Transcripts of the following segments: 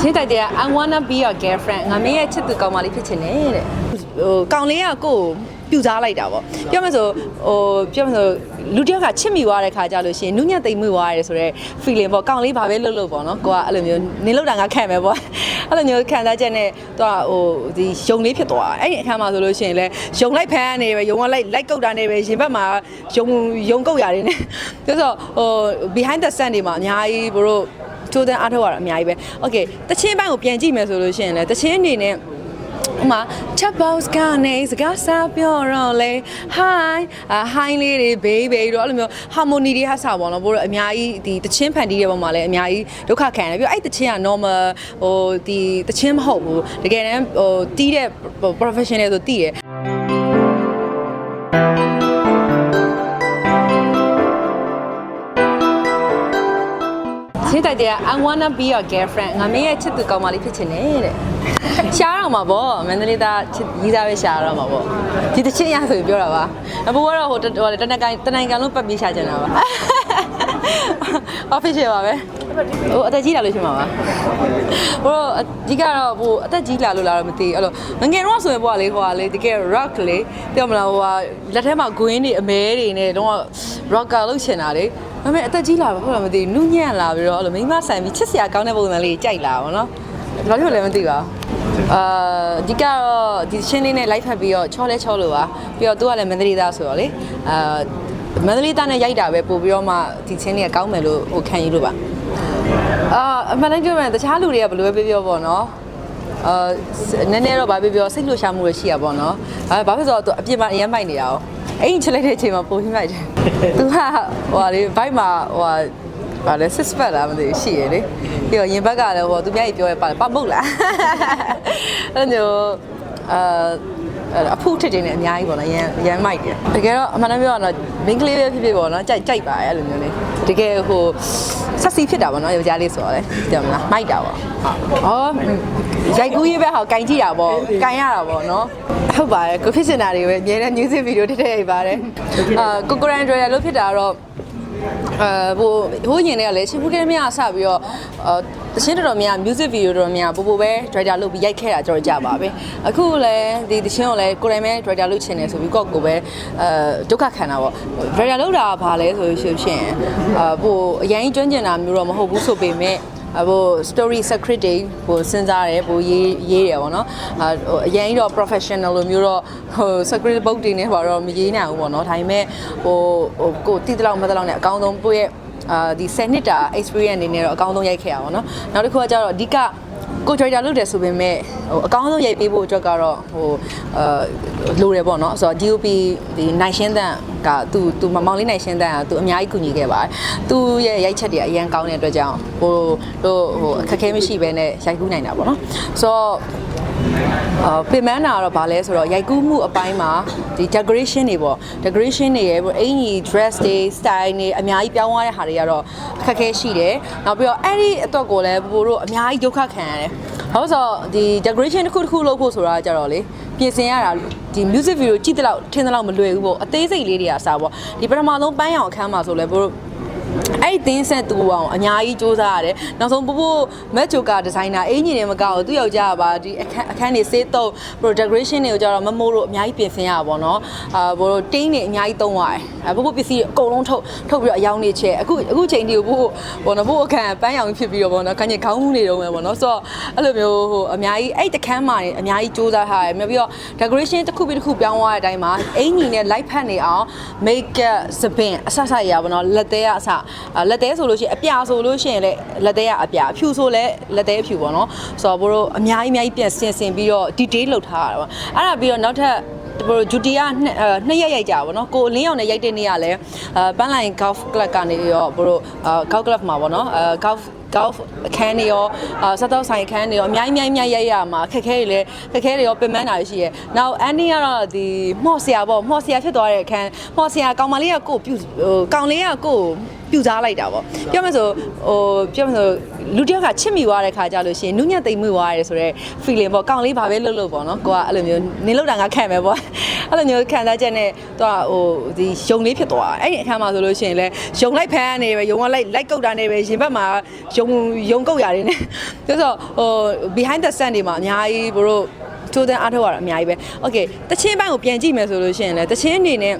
ချင်းတိုက်တဲ့ I wanna be your girlfriend ငါမင်းရဲ့ချစ်သူကောင်မလေးဖြစ်ချင်တယ်တဲ့ဟိုကောင်လေးကကိုယ်ကိုပြူစားလိုက်တာပေါ့ပြောမယ်ဆိုဟိုပြောမယ်ဆိုလူတစ်ယောက်ကချစ်မိသွားတဲ့ခါကြလို့ရှိရင်နုညံ့သိမ့်မှုသွားရတယ်ဆိုတော့ feeling ပေါ့ကောင်လေးဘာပဲလုပ်လို့ပေါ့နော်ကိုကအဲ့လိုမျိုးနင်လောက်တာငါခံမယ်ပေါ့အဲ့လိုမျိုးခံစားချက်နဲ့သူကဟိုဒီယုံလေးဖြစ်သွားအဲ့ဒီအခါမှာဆိုလို့ရှိရင်လဲယုံလိုက်ဖမ်းနေပဲယုံကလိုက်လိုက်ကုတ်တာနေပဲရင်ဘက်မှာယုံယုံကုတ်ရတယ်နဲ့ဆိုတော့ဟို behind the sun တွေမှာအများကြီးဘတို့ ချိုးတဲ့အားထုတ်ရတာအများကြီးပဲ။ Okay တချင်းပိုင်းကိုပြန်ကြည့်မယ်ဆိုလို့ရှိရင်လည်းတချင်းအနေနဲ့ဥမာ chat box ကနေစကားစားပြောတော့လေ hi အာ hi လေးတွေ baby တော့အဲ့လိုမျိုး harmony တွေဟာစားပေါ့နော်ဘို့တော့အများကြီးဒီတချင်းဖန်တီးတဲ့ပုံမှာလည်းအများကြီးဒုက္ခခံတယ်ပြီးတော့အဲ့တချင်းက normal ဟိုဒီတချင်းမဟုတ်ဘူးတကယ်တမ်းဟိုတီးတဲ့ professional ဆိုတီးတယ် ချင်းတိုက်တဲ့ I wanna be your girlfriend ငါမင်းရဲ့ချစ်သူကောင်မလေးဖြစ်ချင်တယ်တဲ့ရှားတော့မှာပေါ့မန္တလေးသားချစ်ရေးသားပဲရှားတော့မှာပေါ့ဒီတစ်ချင်းရဆိုပြီးပြောတာပါအဘူကတော့ဟိုတဟိုတနက်ကိုင်းတနိုင်ငံလုံးပတ်ပြီးရှားချင်တာပါ official ပါပဲဟိုအသက်ကြီးလာလို့ရှိမှာပါဘို့အဓိကတော့ဟိုအသက်ကြီးလာလို့လာတော့မသိဘူးအဲ့လိုငငယ်တော့ဆိုရင်ပေါ့လေဟိုကလေတကယ် rock လေပြောမလားဟိုကလက်ထဲမှာ green တွေအမဲတွေနဲ့တော့ rocker လုပ်ချင်တာလေ ဒါပေမဲ့အသက်ကြီးလာပါဟုတ်လားမသိဘူးနုညံ့လာပြီးတော့အဲ့လိုမိန်းမဆန်ပြီးချစ်စရာကောင်းတဲ့ပုံစံလေးကြိုက်လာပါတော့ဘာလို့လဲမသိပါဘူးအာဒီကတော့ဒီချင်းလေးနဲ့ live ဖတ်ပြီးတော့ချောလဲချောလို့ပါပြီးတော့သူကလည်းမန္တလေးသားဆိုတော့လေအာမန္တလေးသားနဲ့ရိုက်တာပဲပို့ပြီးတော့မှဒီချင်းလေးကကောင်းမယ်လို့ဟိုခံယူလို့ပါအာအမှန်တမ်းပြောရင်တခြားလူတွေကဘယ်လိုပဲပြောပြောပေါ့နော်အာနည်းနည်းတော့ဗာပြောပြောစိတ်လှရှာမှုတွေရှိရပါတော့အဲဘာဖြစ်လို့ဆိုတော့သူအပြင်မှာအရမ်းမိုက်နေတာ哦 အဲ့ဒီချက်လိုက်တဲ့အချိန်မှာပိုပြီးမိုက်တယ်သူကဟိုဟာလေဘိုက်မှာဟိုဟာဘာလဲ six pack လားမသိဘူးရှိရလေပြီးတော့ရင်ဘက်ကလည်းဟိုသူများကြီးပြောရပါပါမုတ်လားအဲ့လိုမျိုးအာအဖုထစ်တင်နေအများကြီးပေါ့နော်ရန်ရန်မိုက်တယ်တကယ်တော့အမှန်တမ်းပြောရတော့မင်းကလေးပဲဖြစ်ဖြစ်ပေါ့နော်ကြိုက်ကြိုက်ပါရဲ့အဲ့လိုမျိုးလေးတကယ်ဟိုဆက်စီဖြစ်တာပေါ့နော်ယောက်ျားလေးဆိုတော့လေပြောမလားမိုက်တာပေါ့ဟုတ်အော် ရိုက်ကူးရေးပဲဟောကင်ကြည့်တာပေါ့ကင်ရတာပေါ့နော်ဟုတ်ပါတယ်ကိုဖြစ်စင်တာတွေပဲအများနဲ့ music video တစ်ထည့်ရိုက်ပါတယ်အာကိုကိုရန်ဒရယ်လို့ဖြစ်တာတော့အဲဟိုဟိုညင်တွေကလည်းချင်းဖူးကဲမြအစပြီးတော့အဲတချင်းတော်တော်များ music video တော်တော်များပို့ပို့ပဲ director လုပ်ပြီးရိုက်ခဲ့တာကျွန်တော်ကြပါပဲအခုလည်းဒီတချင်းကိုလည်းကိုယ်တိုင်ပဲ director လုပ်ချင်တယ်ဆိုပြီးကော့ကိုပဲအဲဒုက္ခခံတာပေါ့ director လုပ်တာကဘာလဲဆိုလို့ရှိရင်အဲဟိုအရင်ကျွမ်းကျင်တာမျိုးတော့မဟုတ်ဘူးဆိုပေမဲ့အ ဟို story secret တွေဟိုစဉ်းစားတယ်ဟိုရေးရေးတယ်ပေါ့နော်အဟိုအရင်တော့ professional လိုမျိုးတော့ဟို secret book တွေနဲ့ဘာတော့မရေးနိုင်ဘူးပေါ့နော်ဒါပေမဲ့ဟိုဟိုကိုတိတလောက်မတလောက်နဲ့အကောင်းဆုံးကိုယ့်ရဲ့အာဒီ10နှစ်တာ experience အနေနဲ့တော့အကောင်းဆုံးရိုက်ခဲ့ရပါတော့။နောက်တစ်ခုကကျတော့အဓိက ကို trader လုပ်တယ်ဆိုပေမဲ့ဟိုအကောင်းဆုံးရိုက်ပေးဖို့အတွက်ကတော့ဟိုအာလိုတယ်ပေါ့နော်ဆိုတော့ DOP ဒီနိုင်ရှင်းတန်ကသူသူမမောင်လေးနိုင်ရှင်းတန်ကသူအများကြီးကူညီခဲ့ပါတယ်သူရဲ့ရိုက်ချက်တွေအရင်ကောင်းတဲ့အတွက်ကြောင့်ဟိုတို့ဟိုအခက်အခဲမရှိဘဲနဲ့ရိုက်ကူးနိုင်တာပေါ့နော်ဆိုတော့ အာပြင်မန်းတာကတော့ဗာလဲဆိုတော့ရိုက်ကူးမှုအပိုင်းမှာဒီ decoration တွေပေါ့ decoration တွေရဲ့အင်ကြီး dress တွေ style တွေအများကြီးပြောင်းသွားတဲ့ဟာတွေကတော့အခက်အခဲရှိတယ်နောက်ပြီးတော့အဲ့ဒီအတွက်ကိုလည်းဘို့တို့အများကြီးဒုက္ခခံရတယ်ဘာလို့ဆိုတော့ဒီ decoration တစ်ခုတစ်ခုလုပ်ဖို့ဆိုတာကြတော့လေပြင်ဆင်ရတာဒီ music video ကြည့်တဲ့လောက်ထင်တဲ့လောက်မလွယ်ဘူးပေါ့အသေးစိတ်လေးတွေအစားပေါ့ဒီပထမဆုံးပန်းရောင်အခန်းမှာဆိုလဲဘို့တို့ အဲ့ဒီတင်းဆက်သူအောင်အများကြီးစူးစမ်းရတယ်နောက်ဆုံးပို့ပို့မက်ဂျိုကာဒီဇိုင်နာအင်ဂျင်တွေမကောက်ဘူးသူယောက်ျားကပါဒီအခန်းအခန်းတွေစေးတော့ decoration တွေကိုကြတော့မမိုးတို့အများကြီးပြင်ဆင်ရပါဘောနော်အာဘို့တို့တင်းတွေအများကြီးသုံးရတယ်အဲပို့ပို့ပစ္စည်းတွေအကုန်လုံးထုတ်ထုတ်ပြီးတော့အယောင်းနေချက်အခုအခုချိန်ဒီကိုပို့ဘောနော်ပို့အခန်းပန်းရောင်ဖြစ်ပြီးတော့ဘောနော်ခန်းကြီးခေါင်းမှုနေတော့မယ်ဘောနော်ဆိုတော့အဲ့လိုမျိုးဟိုအများကြီးအဲ့တခန်းမှာနေအများကြီးစူးစမ်းထားရတယ်ပြီးတော့ decoration တစ်ခုပြီးတစ်ခုပြောင်းသွားတဲ့အတိုင်းမှာအင်ကြီးနဲ့ light ဖတ်နေအောင် make up စပင်အဆဆရပါဘောနော်လက်သေးကအဆလက်သေးဆိုလို့ရှိရင်အပြာဆိုလို့ရှိရင်လည်းလက်သေးကအပြာအဖြူဆိုလည်းလက်သေးအဖြူပေါ့နော်ဆိုတော့ဘို့တို့အများကြီးအများကြီးပြန်ဆင်ဆင်ပြီးတော့ detail လုပ်ထားရတာပါအဲ့ဒါပြီးတော့နောက်ထပ်ဘိုဂျူတီကနှစ်အဲနှစ်ရက်ရိုက်ကြပါဘောနော်ကိုလင်းအောင်နဲ့ရိုက်တဲ့နေ့ကလည်းအဲပန်းလိုင် golf club ကနေရောဘိုတို့အဲ golf club မှာပေါ့နော်အဲ golf golf အခန်းတွေရောအာစတော့ဆိုင်အခန်းတွေရောအများကြီးအများကြီးရိုက်ရမှာခက်ခဲတွေလည်းခက်ခဲတွေရောပင်ပန်းတာရှိရဲ။နောက်အန်နီကတော့ဒီမှော့ဆရာပေါ့မှော့ဆရာဖြစ်သွားတဲ့အခန်းမှော့ဆရာကောင်မလေးကကိုပြုဟိုကောင်လေးကကို ပြူစားလိုက်တာပေါ့ပြောမယ်ဆိုဟိုပြောမယ်ဆိုလူတစ်ယောက်ကချစ်မိသွားတဲ့ခါကြလို့ရှိရင်နုညံ့သိမ်မွေ့သွားရတယ်ဆိုတော့ feeling ပေါ့ကောင်းလေးဘာပဲလုပ်လို့ပေါ့နော်ကိုကအဲ့လိုမျိုးနင်းလောက်တာငါခံမယ်ပေါ့အဲ့လိုမျိုးခံစားချက်နဲ့သူကဟိုဒီယုံလေးဖြစ်သွားအဲ့ဒီအခါမှာဆိုလို့ရှိရင်လဲယုံလိုက်ဖမ်းနေပဲယုံကလိုက်လိုက်ကုတ်တာနေပဲရင်ဘက်မှာယုံယုံကုတ်ရတယ်နဲ့ဆိုတော့ဟို behind the scene တွေမှာအများကြီးဘို့တို့ချိုးတဲ့အားထုတ်ရတာအများကြီးပဲ။ Okay တချင်းပိုင်းကိုပြန်ကြည့်မယ်ဆိုလို့ရှိရင်လည်းတချင်းအနေနဲ့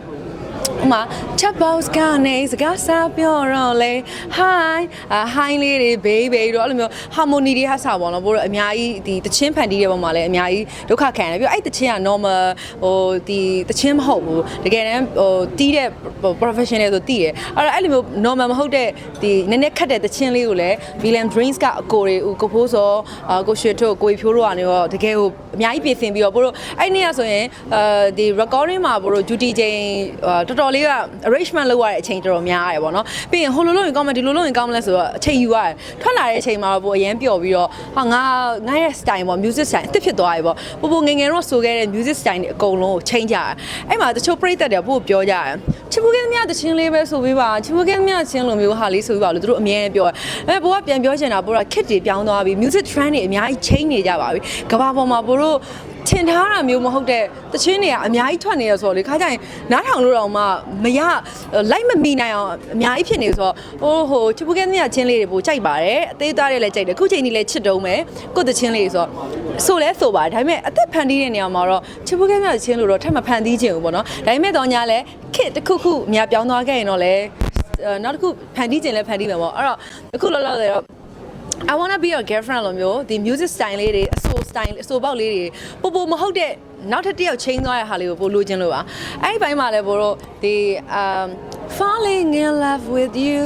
ဥမာ chat box ကနေစကားစားပြောတော့လေ hi အာ hi လေးတွေ baby တော့အဲ့လိုမျိုး harmony တွေဟာစားပေါ့နော်ဘို့တော့အများကြီးဒီတချင်းဖန်တီးတဲ့ပုံမှာလည်းအများကြီးဒုက္ခခံရတယ်ပြီးတော့အဲ့တချင်းက normal ဟိုဒီတချင်းမဟုတ်ဘူးတကယ်တမ်းဟိုတီးတဲ့ professional ဆိုတီးတယ်အဲ့တော့အဲ့လိုမျိုး normal မဟုတ်တဲ့ဒီနည်းနည်းခက်တဲ့တချင်းလေးကိုလည်း William Dreams ကအကိုတွေဦးကိုဖိုးစောအာကိုရွှေထုတ်ကိုဖြိုးတို့ကနေတော့တကယ်ကိုအများကြီးပြင်ဆင်ပြီးတော့ဘို့တို့အဲ့နေ့ကဆိုရင်အဲဒီ recording မှာဘို့တို့ duty ချိန်အာတော်တော်လေးက arrangement လုပ်ရတဲ့အချိန်တော်တော်များရတယ်ပေါ့နော်ပြီးရင်ဟိုလိုလုပ်ရင်ကောင်းမယ်ဒီလိုလုပ်ရင်ကောင်းမလဲဆိုတော့အချိန်ယူရတယ်ထွက်လာတဲ့အချိန်မှာတော့ဘို့အရန်ပျော်ပြီးတော့ဟာငါငါရဲ့ style ပေါ့ music style အစ်စ်ဖြစ်သွားပြီပေါ့ပို့ပို့ငယ်ငယ်တော့ဆိုခဲ့တဲ့ music style တွေအကုန်လုံးကိုချိန်ကြရတယ်အဲ့မှာတချို့ပရိသတ်တွေကဘို့ပြောကြတယ်ချစ်ဖို့ကင်းမြတချင်းလေးပဲဆိုပေးပါချစ်ဖို့ကင်းမြချင်းလိုမျိုးဟာလေးဆိုပေးပါလို့သူတို့အမြဲပြောတယ်အဲဘို့ကပြန်ပြောချင်တာဘို့ကခစ်တွေပြောင်းသွားပြီ music trend တွေအများကြီးချိန်နေကြပါပြီကဘာပေါ်မှာဘို့တို့ ထင်ထားတာမျိုးမဟုတ်တဲ့တချင်းတွေကအများကြီးထွက်နေရဆိုတော့လေခါကြရင်နားထောင်လို့တော့မှမရလိုက်မမီနိုင်အောင်အများကြီးဖြစ်နေဆိုတော့ဟိုဟိုချစ်ဖို့ကင်းမြချင်းလေးတွေပိုကြိုက်ပါတယ်အသေးသားတွေလည်းကြိုက်တယ်ခုချိန်ကြီးလည်းချစ်တုံးမယ်ကိုတချင်းလေးဆိုတော့ဆိုလဲဆိုပါတယ်ဒါပေမဲ့အသက်ဖန်တီးတဲ့နေရာမှာတော့ချစ်ဖို့ကင်းမြချင်းလို့တော့ထပ်မဖန်တီးချင်ဘူးပေါ့နော်ဒါပေမဲ့တော့ညာလဲခစ်တစ်ခုခုအများပြောင်းသွားခဲ့ရင်တော့လဲနောက်တစ်ခုဖန်တီးခြင်းလဲဖန်တီးမယ်ပေါ့အဲ့တော့အခုလောလောဆယ်တော့ I wanna be your girlfriend လို့မျိုးဒီ music style လေးတွေအဆို style အဆိုပေါက်လေးတွေပို့ပို့မဟုတ်တဲ့နောက်ထပ်တစ်ယောက်ချင်းသွားတဲ့ဟာလေးကိုပို့လိုချင်လို့ပါအဲ့ဒီဘိုင်းမှာလည်းဘို့တော့ဒီ um falling in love with you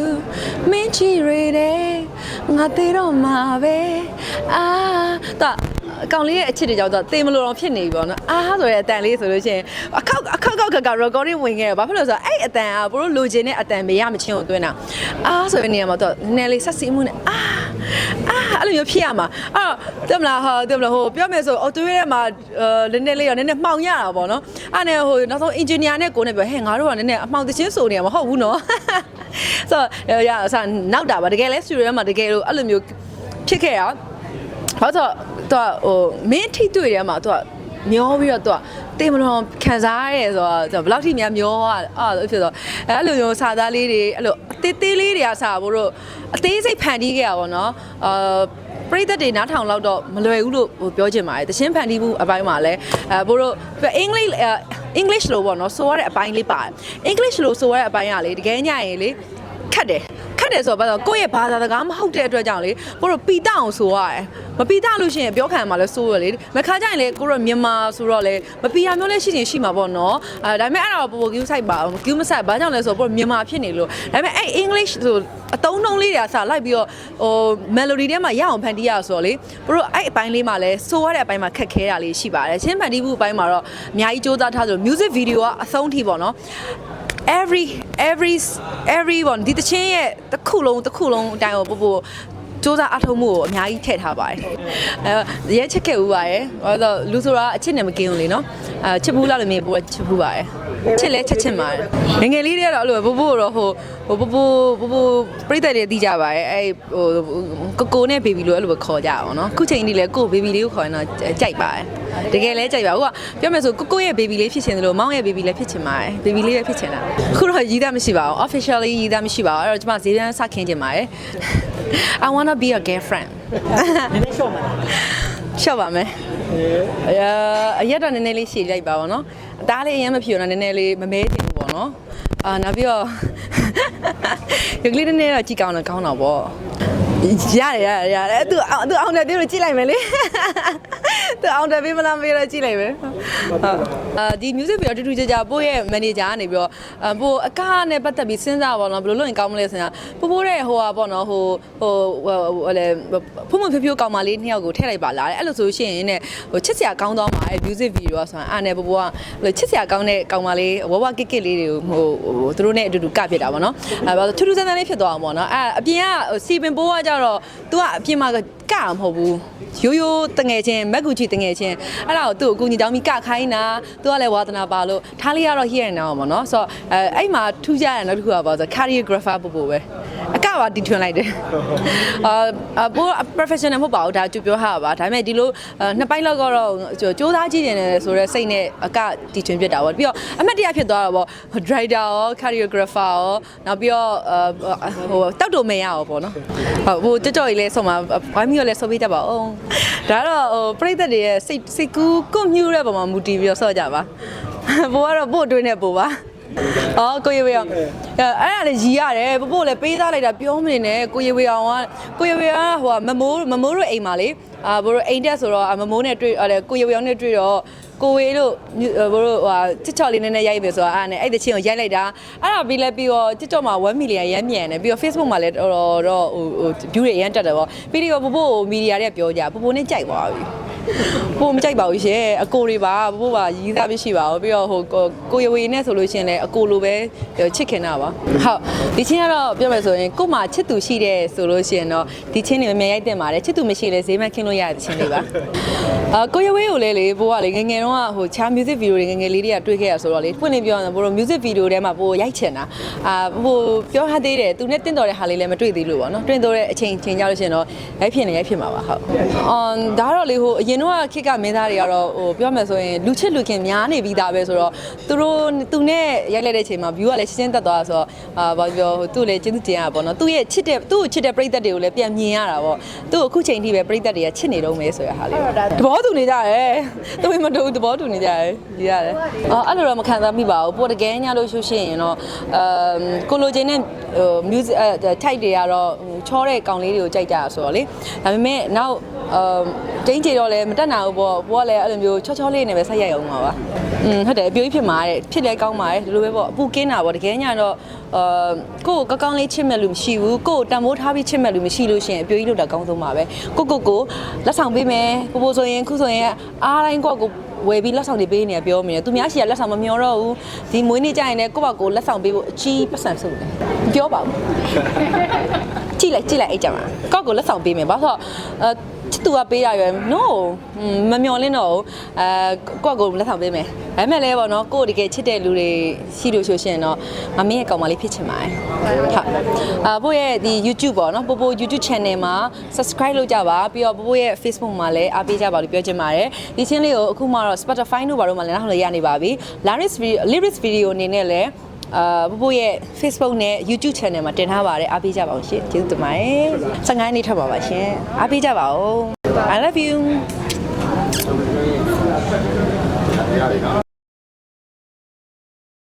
မင်းချီရတဲ့ငါသေးတော့မှာပဲအာတော့ အကောင်လေးရဲ့အချစ်တွေကြောင့်တော့သေမလို့တော့ဖြစ်နေပြီပေါ့နော်အာဆိုရဲအတန်လေးဆိုလို့ရှိရင်အခောက်အခောက်ခောက်ကက recording ဝင်ခဲ့ရဘာဖြစ်လို့လဲဆိုတော့အဲ့အတန်ကဘို့တို့လိုချင်တဲ့အတန်မေရမချင်းကိုတွင်းတာအာဆိုတဲ့နေရာမှာတော့နည်းနည်းလေးဆက်စီမှုနဲ့အာအာအဲ့လိုမျိုးဖြစ်ရမှာအဲ့တော့တက်မလားဟာတက်မလားဟိုပြောမယ်ဆိုအော်တွေးထဲမှာအဲနည်းနည်းလေးရောနည်းနည်းမှောင်ရတာပေါ့နော်အဲ့နဲ့ဟိုနောက်ဆုံး engineer နဲ့ကိုနဲ့ပြောဟဲ့ငါတို့ကနည်းနည်းအမှောင်တချင်းဆိုနေရမှာမဟုတ်ဘူးနော်ဆိုတော့ရအစားနောက်တာပါတကယ်လဲ studio ထဲမှာတကယ်လို့အဲ့လိုမျိုးဖြစ်ခဲ့ရဘာလို့တော့ ဟိုမင်းထိတွေ့တယ်မှာသူကမျောပြီးတော့သူကတေမလို့ခံစားရဲဆိုတော့ဘယ်လောက်ထိများမျောอ่ะအဲ့လိုဖြစ်တော့အဲ့လိုမျိုးစာသားလေးတွေအဲ့လိုအသေးသေးလေးတွေကစာဘို့တို့အသေးစိတ်ဖန်တီးခဲ့ရပါတော့အာပရိသတ်တွေနားထောင်လောက်တော့မလွယ်ဘူးလို့ဟိုပြောချင်ပါတယ်တခြင်းဖန်တီးမှုအပိုင်းမှာလည်းအဲဘို့တို့အင်္ဂလိပ်အင်္ဂလိပ်လို့ပေါ့နော်ဆိုရတဲ့အပိုင်းလေးပါတယ်အင်္ဂလိပ်လို့ဆိုရတဲ့အပိုင်းကလေတကယ်ညရင်လေခတ်တယ်ခ တ်တယ်ဆိုတော့ဘာလို့ကိုယ့်ရဲ့ဘာသာစကားမဟုတ်တဲ့အတွက်ကြောင့်လေကိုတို့ပီတအောင်ဆိုရတယ်မပီတလို့ရှိရင်ပြောခံမှာလဲဆိုရလေမခါကြရင်လေကိုတို့မြန်မာဆိုတော့လေမပီရမျိုးလဲရှိရင်ရှိမှာပေါ့နော်အဲဒါပေမဲ့အဲ့ဒါပိုပို queue site ပါ queue မ site ဘာကြောင့်လဲဆိုတော့မြန်မာဖြစ်နေလို့ဒါပေမဲ့အဲ့ English ဆိုအတုံးတုံးလေးတွေကစလိုက်ပြီးတော့ဟို melody ထဲမှာရအောင်ဖန်တီးရဆိုတော့လေဘတို့အဲ့အပိုင်းလေးမှာလဲဆိုရတဲ့အပိုင်းမှာခက်ခဲတာလေးရှိပါတယ်ချင်းဖန်တီးမှုအပိုင်းမှာတော့အများကြီးစူးစမ်းထားဆို music video ကအဆုံးထိပေါ့နော် every every every one ဒီတချင်းရဲ့တစ်ခုလုံးတစ်ခုလုံးအတိုင်းကိုပို့ပို့စူးစမ်းအထောက်မှုကိုအများကြီးထည့်ထားပါတယ်အဲရဲချက်ခဲ့ဦးပါတယ်ဟောတော့လူဆိုတာအချစ်နဲ့မကင်းဘူးလေနော်အဲချစ်ဘူးလားလို့မြင်ပို့ချစ်ဘူးပါတယ် ချစ်လဲချက်ချင်ပါတယ်ငယ်ငယ်လေးတွေကတော့အဲ့လိုပဲပို့ပို့တော့ဟိုဟိုပို့ပို့ပို့ပို့ပြိတ္တတွေသိကြပါတယ်အဲဟိုကိုကိုနဲ့ဘေဘီလို့အဲ့လိုပဲခေါ်ကြအောင်နော်ခုချိန်ကြီးလဲကိုဘေဘီလေးကိုခေါ်ရင်တော့ကြိုက်ပါတယ်တကယ်လဲကြိုက်ပါဟုတ်ကပြောမယ်ဆိုကိုကိုရဲ့ဘေဘီလေးဖြစ်ချင်တယ်လို့မောင်ရဲ့ဘေဘီလည်းဖြစ်ချင်ပါတယ်ဘေဘီလေးပဲဖြစ်ချင်တာခုတော့ရည်သားမရှိပါဘူး officially ရည်သားမရှိပါဘူးအဲ့တော့ကျွန်မဈေးတန်းစခင်းချင်ပါတယ် I want to be a girlfriend နည်းနည်းရှော့မှာလားရှော့ပါမယ်အဲအရက်တော့နည်းနည်းလေးရှည်လိုက်ပါပါတော့ အသားလေးအရင်မဖြူတော့နည်းနည်းလေးမမဲချင်ဘူးပေါ့နော်အာနောက်ပြီးတော့ရုပ်လေးနည်းနည်းတော့ကြည့်ကောင်းတော့ကောင်းတော့ပေါ့ရတယ်ရတယ်ရတယ်သူသူအောင်တယ်ပြေးလို့ကြည့်လိုက်မယ်လေ သူအောင်တယ်ပြေးမလားမေးတော့ကြည့်လိုက်မယ်ဟုတ်အာဒီ music video တူတူကြကြပို့ရဲ့ manager ကနေပြီးတော့အပို့အကားနဲ့ပတ်သက်ပြီးစဉ်းစားပါတော့ဘယ်လိုလုပ်ရင်ကောင်းမလဲစဉ်းစားပို့ပို့တဲ့ဟိုဟာပေါ့နော်ဟိုဟိုဟိုလေဖုံဖုံဖြိုးဖြိုးကောင်းမလေးနှစ်ယောက်ကိုထည့်လိုက်ပါလားအဲ့လိုဆိုရှင်နဲ့ဟိုချစ်စရာကောင်းသွားမှာ music video ဆိုတာအားနဲ့ပို့ပို့ကချစ်စရာကောင်းတဲ့ကောင်းမလေးဝဝကစ်ကစ်လေးတွေကိုဟိုသူတို့နဲ့အတူတူကဖြစ်တာပေါ့နော်အဲဘာလို့ထူးထူးဆန်းဆန်းလေးဖြစ်သွားအောင်ပေါ့နော်အဲအပြင်ကစီပင်ပိုးကကြတော့ तू ကအပြင်မှာကမဟုတ်ဘူးရိုးရိုးတငယ်ချင်းမက်ကူချီတငယ်ချင်းအဲ့ဒါကိုသူ့ကိုအကူညီတောင်းပြီးကခိုင်းတာသူကလည်းဝါသနာပါလို့ထားလေးကတော့ here and now ပေါ့နော်ဆိုတော့အဲအဲ့မှာထူးခြားတဲ့နောက်တစ်ခုကပါဆို choreographer ပို့ပို့ပဲအကပါတီထွင်လိုက်တယ်အာအပို professional မဟုတ်ပါဘူးဒါကြပြောထားတာပါဒါပေမဲ့ဒီလိုအဲနှစ်ပိုင်းလောက်ကတော့စူးစမ်းကြည့်နေတယ်ဆိုတော့စိတ်နဲ့အကတီထွင်ပြစ်တာပေါ့ပြီးတော့အမတ်တရဖြစ်သွားတာပေါ့ driver ရော choreographer ရောနောက်ပြီးတော့အာဟိုတောက်တုံမဲရရောပေါ့နော်ဟုတ်ဟိုကြော်ကြော်ကြီးလဲဆုံးမှာဝိုင်းမီရောလဲဆုံးပေးတတ်ပါအောင်ဒါတော့ဟိုပြိသက်တွေရဲ့စိတ်စိတ်ကူးကွမြူးတဲ့ပုံမှာမူတည်ပြီးတော့ဆော့ကြပါဘိုးကတော့ပို့အတွင်းနဲ့ပို့ပါ အော်ကိုရွေအောင်အဲအဲ့ဒါလည်းရီရတယ်ပို့ပို့လည်းပေးသားလိုက်တာပြောမနေနဲ့ကိုရွေအောင်ကကိုရွေအောင်ကဟိုမမိုးမမိုးတို့အိမ်မှာလေအာဘိုးတို့အိမ်တက်ဆိုတော့မမိုးနဲ့တွေ့အဲ့ကိုရွေအောင်နဲ့တွေ့တော့ကိုဝေလို့ဘိုးတို့ဟိုချစ်ချော်လေးနည်းနည်းရိုက်ပြီဆိုတာအဲ့နဲ့အဲ့တချင်းကိုရိုက်လိုက်တာအဲ့ဒါပြီးလဲပြီးတော့ချစ်ချော်မှာ1 million ရမ်းမြန်တယ်ပြီးတော့ Facebook မှာလည်းတော်တော်တော့ဟိုဟို view တွေရမ်းတက်တယ်ပေါ့ပြီးတော့ပို့ပို့မီဒီယာတွေကပြောကြပို့ပို့နဲ့ကြိုက်သွားပြီ ပို့မကြိုက်ပါဘူးရှင်အကိုတွေပါပို့ပို့ပါရီးသားပြရှိပါဘူးပြီးတော့ဟိုကိုရဝေနဲ့ဆိုလို့ရှင်လဲအကိုလိုပဲချစ်ခင်တာပါဟုတ်ဒီချင်းကတော့ပြောမယ်ဆိုရင်ကို့မှာချစ်သူရှိတဲ့ဆိုလို့ရှင်တော့ဒီချင်းတွေအများရိုက်တင်ပါတယ်ချစ်သူမရှိလဲဈေးမခင်းလို့ရတဲ့ချင်းတွေပါအာကိုရဝေကိုလည်းလေဘိုးကလေငငယ်တော့ဟိုချာ music video တွေငငယ်လေးတွေကတွေ့ခဲ့ရဆိုတော့လေဖွင့်နေပြောရင်ဘိုးတို့ music video ထဲမှာဘိုးရိုက်ချင်တာအာဘိုးပြောထားသေးတယ်သူနဲ့တင့်တော်တဲ့ဟာလေးလည်းမတွေ့သေးလို့ပေါ့နော်တွေ့တော့တဲ့အချိန်ချိန်ကြလို့ရှင်တော့ရိုက်ဖြစ်နေရိုက်ဖြစ်မှာပါဟုတ်အမ်ဒါတော့လေဟိုအရင်တော့ခေတ်ကမင်းသားတွေကတော့ဟိုပြောမယ်ဆိုရင်လူချစ်လူခင်များနေပြီးသားပဲဆိုတော့သူတို့သူနဲ့ရိုက်လိုက်တဲ့အချိန်မှာ view ကလည်းရှင်းရှင်းတက်သွားဆိုတော့အာဘာပြောဟိုသူ့လည်းကျေးဇူးတင်ရပါပေါ့နော်သူ့ရဲ့ချစ်တဲ့သူ့ကိုချစ်တဲ့ပရိသတ်တွေကိုလည်းပြန်မြင်ရတာပေါ့သူ့ကိုအခုချိန်ထိပဲပရိသတ်တွေကချစ်နေတော့မယ်ဆိုရဟာလေးသဘောတူနေကြတယ်သူမတူသဘောတူနေကြတယ်ဒီရတယ်အော်အဲ့လိုတော့မခံစားမိပါဘူးပိုတကယ်ညလို့ရှိရှင်ရင်တော့အမ်ကိုလိုချင်တဲ့ဟို music အဲ type တွေကတော့ဟိုချောတဲ့ကောင်လေးတွေကိုကြိုက်ကြတာဆိုတော့လေဒါပေမဲ့နောက် အမ်တင်းချေတော့လည်းမတက်နိုင်ဘူးပေါ့ဘိုးကလည်းအဲ့လိုမျိုးချောချောလေးနဲ့ပဲဆက်ရိုက်အောင်ပါပါอืมဟုတ်တယ်အပြိုးကြီးဖြစ်မှာတဲ့ဖြစ်လဲကောင်းပါတယ်ဒီလိုပဲပေါ့အပူကင်းတာပေါ့တကယ်ညတော့အာကိုကိုကောင်းကောင်းလေးချစ်မဲ့လူမရှိဘူးကိုကိုတန်ဖိုးထားပြီးချစ်မဲ့လူမရှိလို့ရှိရင်အပြိုးကြီးလို့တာကောင်းဆုံးပါပဲကိုကိုကိုလက်ဆောင်ပေးမယ်ပို့ပို့ဆိုရင်ခုဆိုရင်အားတိုင်းကိုကိုဝယ်ပြီးလက်ဆောင်တွေပေးနေပြောမိတယ်သူများရှိရလက်ဆောင်မမျောတော့ဘူးဒီမွေးနေ့ကျရင်လည်းကိုယ့်ဘာကိုလက်ဆောင်ပေးဖို့အကြီးပတ်စံစုတယ်မပြောပါဘူးကြည့်လိုက်ကြည့်လိုက်အဲ့ကြမှာကောက်ကိုလက်ဆောင်ပေးမယ်ဘာလို့ဆိုတော့အဲ သူကပေးရရွယ် no မမျောလင်းတော့ဘူးအဲကိုယ့်ကိုလက်ဆောင်ပေးမယ်ဒါပေမဲ့လည်းပေါ့နော်ကိုယ့်တကယ်ချစ်တဲ့လူတွေရှိလို့ရှိရင်တော့မမင်းရဲ့ကောင်မလေးဖြစ်ချင်ပါတယ်ဟုတ်အာပို့ရဲ့ဒီ YouTube ပေါ့နော်ပို့ပို့ YouTube channel မှာ subscribe လုပ်ကြပါပြီးတော့ပို့ပို့ရဲ့ Facebook မှာလည်းအားပေးကြပါလို့ပြောချင်ပါတယ်ဒီချင်းလေးကိုအခုမှတော့ Spotify တို့ဘာလို့မှလည်းနောက်လည်းရနေပါပြီ Lyrics video lyrics video အနေနဲ့လည်း အာပို့ပို့ရဲ့ Facebook နဲ့ YouTube channel မှာတင်ထားပါတယ်အားပေးကြပါအောင်ရှင်ကျေးဇူးတင်ပါတယ်15နေ့ထပ်ပါပါရှင်အားပေးကြပါဦး I love you